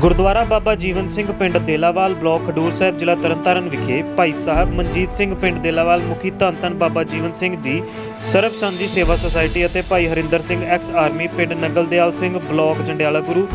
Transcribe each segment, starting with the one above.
ਗੁਰਦੁਆਰਾ ਬਾਬਾ ਜੀਵਨ ਸਿੰਘ ਪਿੰਡ ਦੇਲਾਵਾਲ ਬਲਾਕ ਖਡੂਰ ਸਾਹਿਬ, ਜ਼ਿਲ੍ਹਾ ਤਰਨਤਾਰਨ ਵਿਖੇ ਭਾਈ ਸਾਹਿਬ ਮਨਜੀਤ ਸਿੰਘ ਪਿੰਡ ਦੇਲਾਵਾਲ ਮੁਖੀ ਧੰਨ ਧੰਨ ਬਾਬਾ ਜੀਵਨ ਸਿੰਘ ਜੀ, ਸਰਬ ਸਾਂਝੀ ਸੇਵਾ ਸੁਸਾਇਟੀ ਅਤੇ ਭਾਈ ਹਰਿੰਦਰ ਸਿੰਘ ਐਕਸ ਆਰਮੀ ਪਿੰਡ ਨੰਗਲਦਿਆਲ ਸਿੰਘ ਬਲਾਕ ਜੰਡਿਆਲਾ ਗੁਰੂ,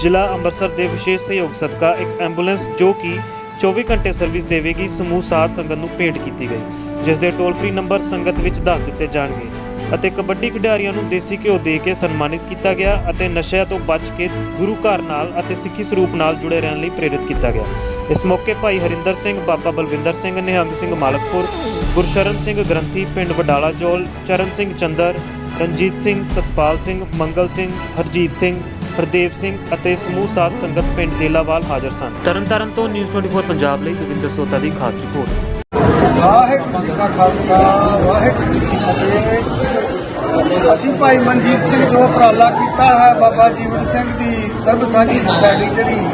ਜ਼ਿਲ੍ਹਾ ਅੰਮ੍ਰਿਤਸਰ ਦੇ ਵਿਸ਼ੇਸ਼ ਸਹਿਯੋਗ ਸਦਕਾ ਇੱਕ ਐਂਬੂਲੈਂਸ ਜੋ ਕਿ 24 ਘੰਟੇ ਸਰਵਿਸ ਦੇਵੇਗੀ, ਸਮੂਹ ਸਾਥ ਸੰਗਤ ਨੂੰ ਭੇਂਟ ਕੀਤੀ ਗਈ, ਜਿਸ ਦੇ ਟੋਲ ਫ੍ਰੀ ਨੰਬਰ ਸੰਗਤ ਵਿੱਚ ਦੱਸ ਦਿੱਤੇ ਜਾਣਗੇ। ਅਤੇ ਕਬੱਡੀ ਖਿਡਾਰੀਆਂ ਨੂੰ ਦੇਸੀ ਘਿਓ ਦੇ ਕੇ ਸਨਮਾਨਿਤ ਕੀਤਾ ਗਿਆ ਅਤੇ ਨਸ਼ਿਆਂ ਤੋਂ ਬਚ ਕੇ ਗੁਰੂ ਘਰ ਨਾਲ ਅਤੇ ਸਿੱਖੀ ਸਰੂਪ ਨਾਲ ਜੁੜੇ ਰਹਿਣ ਲਈ ਪ੍ਰੇਰਿਤ ਕੀਤਾ ਗਿਆ। ਇਸ ਮੌਕੇ ਭਾਈ ਹਰਿੰਦਰ ਸਿੰਘ, ਬਾਬਾ ਬਲਵਿੰਦਰ ਸਿੰਘ, ਨਿਹੰਗ ਸਿੰਘ ਮਾਲਕਪੁਰ, ਗੁਰਸ਼ਰਨ ਸਿੰਘ ਗ੍ਰੰਥੀ, ਪਿੰਡ ਵਡਾਲਾ ਜੋਲ ਚਰਨ ਸਿੰਘ ਚੰਦਰ, ਰਣਜੀਤ ਸਿੰਘ, ਸਤਪਾਲ ਸਿੰਘ, ਮੰਗਲ ਸਿੰਘ, ਹਰਜੀਤ ਸਿੰਘ, ਹਰਦੇਵ ਸਿੰਘ ਅਤੇ ਸਮੂਹ ਸਾਥ ਸੰਗਤ ਪਿੰਡ ਦੇਲਾਵਾਲ ਹਾਜ਼ਰ ਸਨ। ਤਰਨਤਾਰਨ ਤੋਂ ਨਿਊਜ਼ 24 ਪੰਜਾਬ ਲਈ ਦਵਿੰਦਰ ਸੋਤਾ ਦੀ ਖਾਸ ਰਿਪੋਰਟ। ਵਾਹਿਗੁਰੂ ਜੀ ਕਾ ਖਾਲਸਾ, ਵਾਹਿਗੁਰੂ ਜੀ ਕੀ ਫਤਿਹ। ਅਸੀਂ ਭਾਈ ਮਨਜੀਤ ਸਿੰਘ ਜੋ ਉਪਰਾਲਾ ਕੀਤਾ ਹੈ, ਬਾਬਾ ਜੀਵਨ ਸਿੰਘ ਦੀ ਸਰਬ ਸਾਂਝੀ ਸੁਸਾਇਟੀ ਜਿਹੜੀ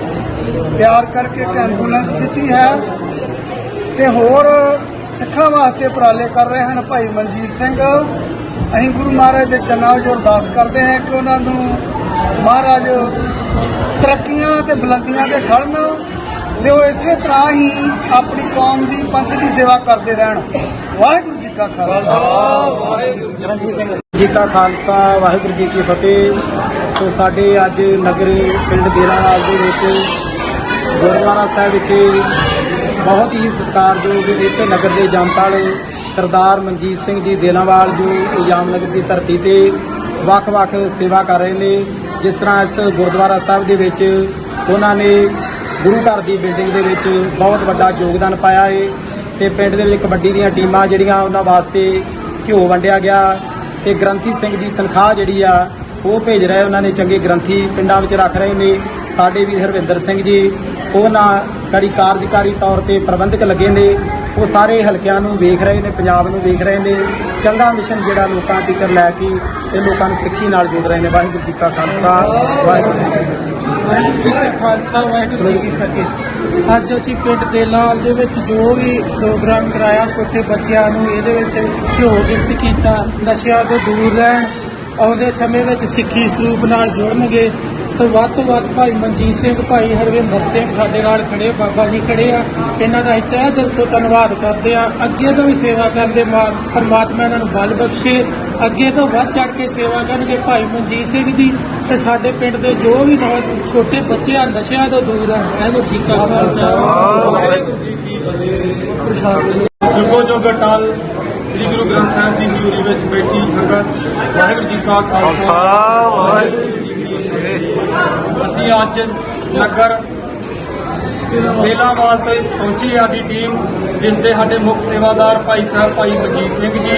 ਤਿਆਰ ਕਰਕੇ ਇੱਕ ਐਂਬੂਲੈਂਸ ਦਿੱਤੀ ਹੈ। ਤੇ ਹੋਰ ਸਿੱਖਾਂ ਵਾਸਤੇ ਉਪਰਾਲੇ ਕਰ ਰਹੇ ਹਨ ਭਾਈ ਮਨਜੀਤ ਸਿੰਘ। ਅਸੀਂ ਗੁਰੂ ਮਹਾਰਾਜ ਦੇ ਚਰਨਾਂ ਵਿੱਚ ਅਰਦਾਸ ਕਰਦੇ ਹਾਂ ਕਿ ਉਹਨਾਂ ਨੂੰ ਮਹਾਰਾਜ ਤਰੱਕੀਆਂ ਤੇ ਬੁਲੰਦੀਆਂ ਤੇ ਖੜਨ ਤੇ ਉਹ ਇਸੇ ਤਰ੍ਹਾਂ ਹੀ ਆਪਣੀ ਕੌਮ ਦੀ ਪੰਥ ਦੀ ਸੇਵਾ ਕਰਦੇ ਰਹਿਣ। ਵਾਹਿਗੁਰੂ ਜੀ ਕਾ ਖਾਲਸਾ। ਵਾਹਿਗੁਰੂ ਜੀ ਕਾ ਖਾਲਸਾ, ਵਾਹਿਗੁਰੂ ਜੀ ਕੀ ਫਤਿਹ। ਸੋ ਸਾਡੇ ਅੱਜ ਨਗਰ ਪਿੰਡ ਦੇਲਾਵਾਲ ਦੇ ਵਿੱਚ, ਗੁਰਦੁਆਰਾ ਸਾਹਿਬ ਵਿਖੇ ਬਹੁਤ ਹੀ ਸਤਿਕਾਰਯੋਗ ਇਸੇ ਨਗਰ ਦੇ ਜਨਤਾਲ ਸਰਦਾਰ ਮਨਜੀਤ ਸਿੰਘ ਜੀ ਦੇਲਾਵਾਲ ਜੋ ਇਲਜ਼ਾਮ ਦੀ ਧਰਤੀ ਤੇ ਵੱਖ-ਵੱਖ ਸੇਵਾ ਕਰ ਰਹੇ ਨੇ। ਜਿਸ ਤਰ੍ਹਾਂ ਇਸ ਗੁਰਦੁਆਰਾ ਸਾਹਿਬ ਦੇ ਵਿੱਚ ਉਹਨਾਂ ਨੇ ਗੁਰੂ ਘਰ ਦੀ ਬਿਲਡਿੰਗ ਦੇ ਵਿੱਚ ਬਹੁਤ ਵੱਡਾ ਯੋਗਦਾਨ ਪਾਇਆ ਹੈ ਤੇ ਪਿੰਡ ਦੇ ਲਈ ਕਬੱਡੀ ਦੀਆਂ ਟੀਮਾਂ ਜਿਹੜੀਆਂ ਉਹਨਾਂ ਵਾਸਤੇ ਘਿਓ ਵੰਡਿਆ ਗਿਆ ਤੇ ਗ੍ਰੰਥੀ ਸਿੰਘ ਦੀ ਤਨਖਾਹ ਜਿਹੜੀ ਆ, ਉਹ ਭੇਜ ਰਹੇ ਉਹਨਾਂ ਨੇ ਚੰਗੇ ਗ੍ਰੰਥੀ ਪਿੰਡਾਂ ਵਿੱਚ ਰੱਖ ਰਹੇ ਨੇ। ਸਾਡੇ ਵੀ ਹਰਵਿੰਦਰ ਸਿੰਘ ਜੀ ਉਹ ਨਾ ਕੜੀ ਕਾਰਜਕਾਰੀ ਤੌਰ ਤੇ ਪ੍ਰਬੰਧਕ ਲੱਗੇ ਨੇ। ਉਹ ਸਾਰੇ ਹਲਕਿਆਂ ਨੂੰ ਵੇਖ ਰਹੇ ਨੇ, ਪੰਜਾਬ ਨੂੰ ਵੇਖ ਰਹੇ ਨੇ। ਚੰਗਾ ਮਿਸ਼ਨ ਜਿਹੜਾ ਲੋਕਾਂ ਤੱਕ ਲੈ ਕੇ ਤੇ ਲੋਕਾਂ ਨੂੰ ਸਿੱਖੀ ਨਾਲ ਜੋੜ ਰਹੇ ਨੇ। ਵਾਹਿਗੁਰੂ ਜੀ ਕਾ ਖਾਲਸਾ, ਵਾਹਿਗੁਰੂ ਜੀ ਵਾਹਿਗੁਰੂ ਜੀ ਕਾ ਖਾਲਸਾ ਵਾਹਿਗੁਰੂ ਜੀ ਕੀ ਫਤਿਹ। ਅੱਜ ਅਸੀਂ ਪਿੰਡ ਦੇਲਾਲ ਦੇ ਵਿੱਚ ਜੋ ਵੀ ਪ੍ਰੋਗਰਾਮ ਕਰਾਇਆ, ਛੋਟੇ ਬੱਚਿਆਂ ਨੂੰ ਇਹਦੇ ਵਿੱਚ ਘਿਓ ਗਿਫਟ ਕੀਤਾ, ਨਸ਼ਿਆਂ ਤੋਂ ਦੂਰ ਰਹਿਣ, ਆਉਂਦੇ ਸਮੇਂ ਵਿੱਚ ਸਿੱਖੀ ਸਰੂਪ ਨਾਲ ਜੁੜਨਗੇ, ਤੇ ਵੱਧ ਤੋਂ ਵੱਧ ਭਾਈ ਮਨਜੀਤ ਸਿੰਘ, ਭਾਈ ਹਰਵਿੰਦਰ ਸਿੰਘ ਸਾਡੇ ਨਾਲ ਖੜੇ ਬਾਬਾ ਜੀ ਖੜੇ ਆ। ਇਹਨਾਂ ਦਾ ਅਸੀਂ ਤਹਿ ਦਿਲ ਤੋਂ ਧੰਨਵਾਦ ਕਰਦੇ ਆ। ਅੱਗੇ ਤੋਂ ਵੀ ਸੇਵਾ ਕਰਦੇ, ਮਾ- ਪਰਮਾਤਮਾ ਇਹਨਾਂ ਨੂੰ ਬਲ ਬਖਸ਼ੇ। ਅੱਗੇ ਤੋਂ ਵੱਧ ਚੜ ਕੇ ਸੇਵਾ ਕਰਨਗੇ ਭਾਈ ਮਨਜੀਤ ਸਿੰਘ ਦੀ ਤੇ ਸਾਡੇ ਪਿੰਡ ਦੇ ਜੋ ਵੀ ਨੌ ਛੋਟੇ ਬੱਚੇ ਆ ਨਸ਼ਿਆਂ ਤੋਂ ਦੂਰ ਆ ਵਾਹਿਗੁਰੂ ਜੀ ਕਾ ਖਾਲਸਾ। ਵਾਹਿਗੁਰੂ ਜੀ ਕੀ ਫਤਿਹ। ਜੁਗੋ ਜੁਗ ਅਟਲ ਸ੍ਰੀ ਗੁਰੂ ਗ੍ਰੰਥ ਸਾਹਿਬ ਦੀ ਹਜ਼ੂਰੀ ਵਿੱਚ ਬੈਠੀ ਸੰਗਤ ਵਾਹਿਗੁਰੂ ਜੀ ਕਾ ਖਾਲਸਾ ਵਾਹਿਗੁਰੂ ਜੀ ਕੀ ਫਤਿਹ। ਅਸੀਂ ਅੱਜ ਨਗਰ ਬੇਲਾਵਾਲ ਤੋਂ ਪਹੁੰਚੀ ਸਾਡੀ ਟੀਮ, ਜਿਸ ਦੇ ਸਾਡੇ ਮੁੱਖ ਸੇਵਾਦਾਰ ਭਾਈ ਸਾਹਿਬ ਭਾਈ ਮਜੀਦ ਸਿੰਘ ਜੀ,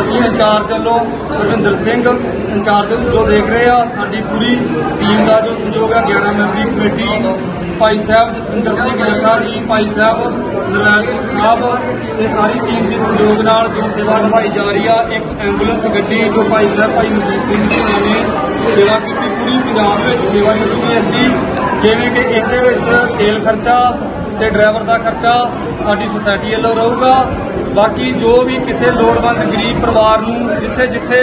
ਅਸੀਂ ਇੰਚਾਰਜ ਵੱਲੋਂ ਰਵਿੰਦਰ ਸਿੰਘ, ਇੰਚਾਰਜ ਜੋ ਦੇਖ ਰਹੇ ਆ, ਸਾਡੀ ਪੂਰੀ ਟੀਮ ਦਾ ਜੋ ਸਹਿਯੋਗ ਹੈ 11 ਮੈਂਬਰੀ ਕਮੇਟੀ, ਭਾਈ ਸਾਹਿਬ ਜਸਵਿੰਦਰ ਸਿੰਘ ਜਸਾ ਜੀ, ਭਾਈ ਸਾਹਿਬ ਨਰਵੈਲ ਸਿੰਘ ਸਾਹਿਬ, ਇਹ ਸਾਰੀ ਟੀਮ ਦੇ ਸਹਿਯੋਗ ਨਾਲ ਜੋ ਸੇਵਾ ਨਿਭਾਈ ਜਾ ਰਹੀ ਆ, ਇੱਕ ਐਂਬੂਲੈਂਸ ਗੱਡੀ ਜੋ ਭਾਈ ਸਾਹਿਬ ਭਾਈ ਮਜੀਦ ਸਿੰਘ ਜੀ ਨੇ ਸੇਵਾ ਕੀਤੀ ਪੂਰੀ ਪੰਜਾਬ ਵਿੱਚ ਸੇਵਾ ਚੱਲੂਗੀ ਇਸ ਦੀ। ਜਿਵੇਂ ਕਿ ਇਸ ਦੇ ਵਿੱਚ ਤੇਲ ਖਰਚਾ ਤੇ ਡਰਾਈਵਰ ਦਾ ਖਰਚਾ ਸਾਡੀ ਸੁਸਾਇਟੀ ਵੱਲੋਂ ਰਹੂਗਾ। ਬਾਕੀ ਜੋ ਵੀ ਕਿਸੇ ਲੋੜਵੰਦ ਗਰੀਬ ਪਰਿਵਾਰ ਨੂੰ ਜਿੱਥੇ ਜਿੱਥੇ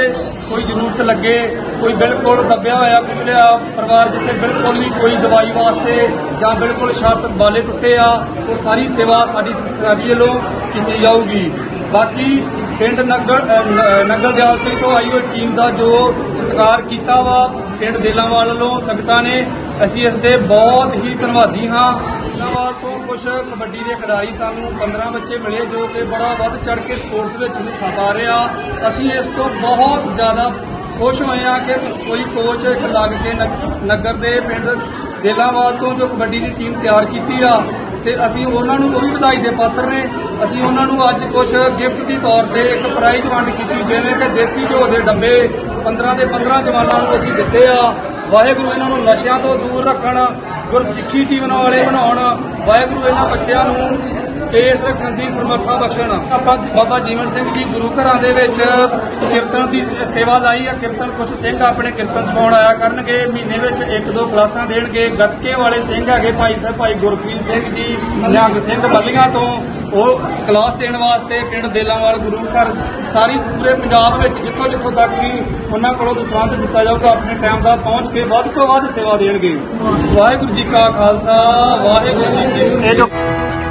ਕੋਈ ਜ਼ਰੂਰਤ ਲੱਗੇ ਕੋਈ ਬਿਲਕੁਲ ਦੱਬਿਆ ਹੋਇਆ ਕੁਚਲਿਆ ਪਰਿਵਾਰ ਜਿੱਥੇ ਬਿਲਕੁਲ ਵੀ ਕੋਈ ਦਵਾਈ ਵਾਸਤੇ ਜਾਂ ਬਿਲਕੁਲ ਛੱਤ ਬਾਲੇ ਟੁੱਟੇ ਆ ਉਹ ਸਾਰੀ ਸੇਵਾ ਸਾਡੀ ਸੁਸਾਇਟੀ ਵੱਲੋਂ ਕੀਤੀ ਜਾਊਗੀ। ਬਾਕੀ ਪਿੰਡ ਨਗਰ ਅਹ, ਨੰਗਲ ਦਿਆਲ ਸਿੰਘ ਤੋਂ ਆਈ ਹੋਈ ਟੀਮ ਦਾ ਜੋ ਸਤਿਕਾਰ ਕੀਤਾ ਵਾ ਪਿੰਡ ਦੇਲਾਵਾਲ ਵੱਲੋਂ ਸੰਗਤਾਂ ਨੇ ਅਸੀਂ ਇਸ ਦੇ ਬਹੁਤ ਹੀ ਧੰਨਵਾਦੀ ਹਾਂ। ਦੇਲਾਵਾਲ ਤੋਂ ਕੁਝ ਕਬੱਡੀ ਦੇ ਖਿਡਾਰੀ ਸਾਨੂੰ 15 ਬੱਚੇ ਮਿਲੇ ਜੋ ਕਿ ਬੜਾ ਵੱਧ ਚੜ ਕੇ ਸਪੋਰਟਸ ਵਿੱਚ ਹਿੱਸਾ ਪਾ ਰਿਹਾ ਅਸੀਂ ਇਸ ਤੋਂ ਬਹੁਤ ਜ਼ਿਆਦਾ ਖੁਸ਼ ਹੋਏ ਹਾਂ ਕਿ ਕੋਈ ਕੋਚ ਲੱਗ ਕੇ ਨਗਰ ਦੇ ਪਿੰਡ ਦੇਲਾਵਾਲ ਤੋਂ ਜੋ ਕਬੱਡੀ ਦੀ ਟੀਮ ਤਿਆਰ ਕੀਤੀ ਆ ਤੇ ਅਸੀਂ ਉਹਨਾਂ ਨੂੰ ਉਹ ਵੀ ਵਧਾਈ ਦੇ ਪਾਤਰ ਨੇ। ਅਸੀਂ ਉਹਨਾਂ ਨੂੰ ਅੱਜ ਕੁਝ ਗਿਫਟ ਦੀ ਤੌਰ ਤੇ ਇੱਕ ਪ੍ਰਾਈਜ਼ ਵੰਡ ਕੀਤੀ, ਜਿਵੇਂ ਕਿ ਦੇਸੀ ਘਿਓ ਦੇ ਡੱਬੇ 15 ਦੇ 15 ਜਵਾਨਾਂ ਨੂੰ ਅਸੀਂ ਦਿੱਤੇ ਆ। ਵਾਹਿਗੁਰੂ ਇਹਨਾਂ ਨੂੰ ਨਸ਼ਿਆਂ ਤੋਂ ਦੂਰ ਰੱਖਣ, ਗੁਰਸਿੱਖੀ ਜੀਵਨ ਵਾਲੇ ਬਣਾਉਣ, ਵਾਹਿਗੁਰੂ ਇਹਨਾਂ ਬੱਚਿਆਂ ਨੂੰ ਕੇਸ ਰੱਖਣ ਦੀ ਸਮਰੱਥਾ ਬਖਸ਼ਣ। ਆਪਾਂ ਬਾਬਾ ਜੀਵਨ ਸਿੰਘ ਜੀ ਗੁਰੂ ਘਰਾਂ ਦੇ ਵਿੱਚ ਕੀਰਤਨ ਦੀ ਸੇਵਾ ਲਾਈ ਆ। ਕੀਰਤਨ ਕੁਝ ਸਿੰਘ ਆਪਣੇ ਕੀਰਤਨ ਸਿਖਾਉਣ ਆਇਆ ਕਰਨਗੇ। ਮਹੀਨੇ ਵਿੱਚ ਇੱਕ ਦੋ ਕਲਾਸਾਂ ਦੇਣਗੇ। ਗੱਤਕੇ ਵਾਲੇ ਸਿੰਘ ਹੈਗੇ ਭਾਈ ਸਾਹਿਬ, ਭਾਈ ਗੁਰਪ੍ਰੀਤ ਸਿੰਘ ਜੀ, ਨਿਹੰਗ ਸਿੰਘ ਬੱਲੀਆਂ ਤੋਂ। ਉਹ ਕਲਾਸ ਦੇਣ ਵਾਸਤੇ ਪਿੰਡ ਦੇਲਾਂਵਾਲ ਗੁਰੂ ਘਰ। ਸਾਰੀ ਪੂਰੇ ਪੰਜਾਬ ਵਿੱਚ ਜਿੱਥੋਂ ਜਿੱਥੋਂ ਤੱਕ ਵੀ ਉਹਨਾਂ ਕੋਲੋਂ ਦਸਵੰਧ ਦਿੱਤਾ ਜਾਊਗਾ, ਆਪਣੇ ਟਾਈਮ ਦਾ ਪਹੁੰਚ ਕੇ ਵੱਧ ਤੋਂ ਵੱਧ ਸੇਵਾ ਦੇਣਗੇ। ਵਾਹਿਗੁਰੂ ਜੀ ਕਾ ਖਾਲਸਾ, ਵਾਹਿਗੁਰੂ ਜੀ ਕੀ ਫਤਿਹ।